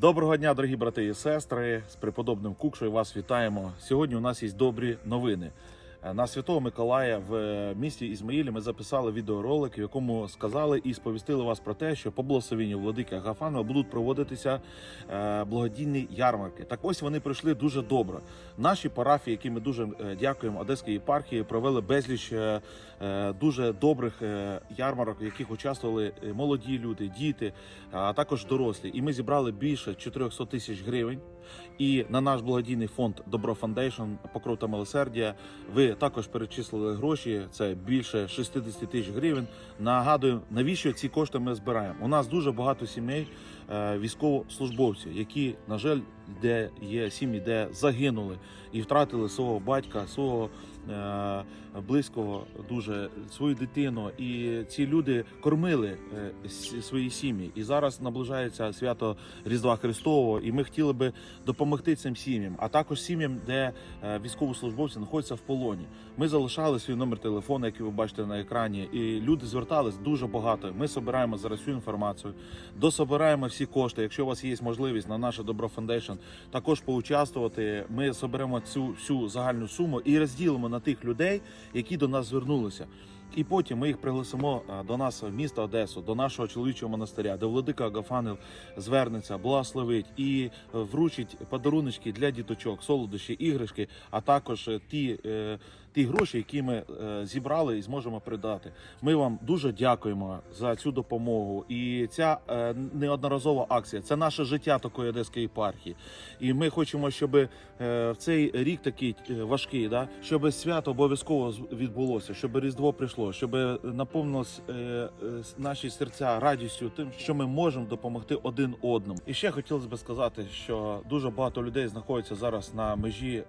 Доброго дня, дорогі брати і сестри. З преподобним Кукшою вас вітаємо. Сьогодні у нас є добрі новини. Е, На Святого Миколая в е, місті Ізмаїлі ми записали відеоролик, в якому сказали і сповістили вас про те, що по благословенню владики Агафанова будуть проводитися е, благодійні ярмарки. Так ось вони пройшли дуже добре. Наші парафії, які ми дуже дякуємо Одеській єпархії, провели безліч дуже добрих ярмарок, в яких участвували молоді люди, діти, а також дорослі. І ми зібрали більше 400 тисяч гривень. І на наш благодійний фонд Добро Фондейшн Покров та милосердя ви також перечислили гроші. Це більше 60 тисяч гривень. Нагадую, навіщо ці кошти ми збираємо? У нас дуже багато сімей військовослужбовців, які, на жаль, де є сім'ї, де загинули і втратили свого батька, свого е, близького, дуже свою дитину. І ці люди кормили е, свої сім'ї. І зараз наближається свято Різдва Христового, і ми хотіли би допомогти цим сім'ям, а також сім'ям, де е, військовослужбовці знаходяться в полоні. Ми залишали свій номер телефону, який ви бачите на екрані, і люди звертались дуже багато. Ми збираємо зараз всю інформацію, дособираємо всі кошти. Якщо у вас є можливість на наше Добро Фондейшн також поучаствувати, ми соберемо цю всю загальну суму і розділимо на тих людей, які до нас звернулися. І потім ми їх пригласимо е, до нас в місто Одесу, до нашого чоловічого монастиря, де владика Агафанов звернеться, благословить і е, вручить подаруночки для діточок, солодощі, іграшки, а також е, ті, ті гроші, які ми е, зібрали і зможемо придати. Ми вам дуже дякуємо за цю допомогу. І ця е, неодноразова акція це наше життя такої одеської єпархії. І ми хочемо, щоб е, в цей рік такий важкий, да, щоб свято обов'язково відбулося, щоб Різдво прийшло, щоб наповнилось наші серця радістю, тим, що ми можемо допомогти один одному. І ще хотілося б сказати, що дуже багато людей знаходяться зараз на межі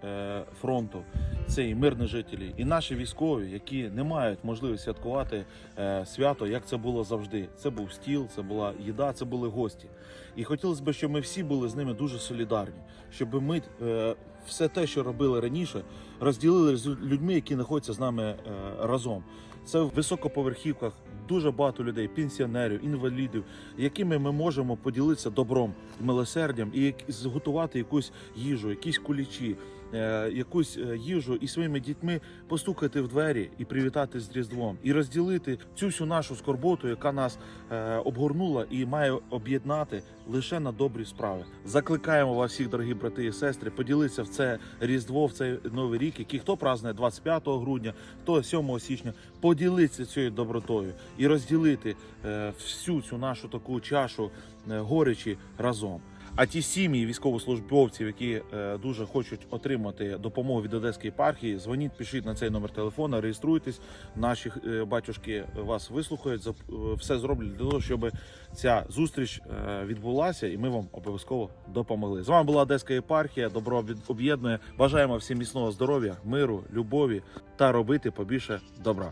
фронту. Це і мирні жителі, і наші військові, які не мають можливості святкувати е, свято, як це було завжди. Це був стіл, це була їда, це були гості. І хотілося б, щоб ми всі були з ними дуже солідарні, щоб ми е, все те, що робили раніше, розділили з людьми, які знаходяться з нами е, разом. Це в високоповерхівках дуже багато людей, пенсіонерів, інвалідів, якими ми можемо поділитися добром, милосердям і зготувати якусь їжу, якісь кулічі, якусь е, їжу і своїми дітьми постукати в двері і привітати з Різдвом, і розділити цю всю нашу скорботу, яка нас е, обгорнула і має об'єднати лише на добрі справи. Закликаємо вас всіх, дорогі брати і сестри, поділитися в це Різдво, в цей новий рік, який хто празднує 25 грудня, хто 7 січня, поділитися цією добротою і розділити е, всю цю нашу таку чашу е, горечі разом. А ті сім'ї військовослужбовців, які е, дуже хочуть отримати допомогу від Одеської єпархії, дзвоніть, пишіть на цей номер телефона, реєструйтесь. Наші е, батюшки вас вислухають, е, все зроблять для того, щоб ця зустріч відбулася, і ми вам обов'язково допомогли. З вами була Одеська єпархія. Добро об'єднує. Бажаємо всім міцного здоров'я, миру, любові та робити побільше добра.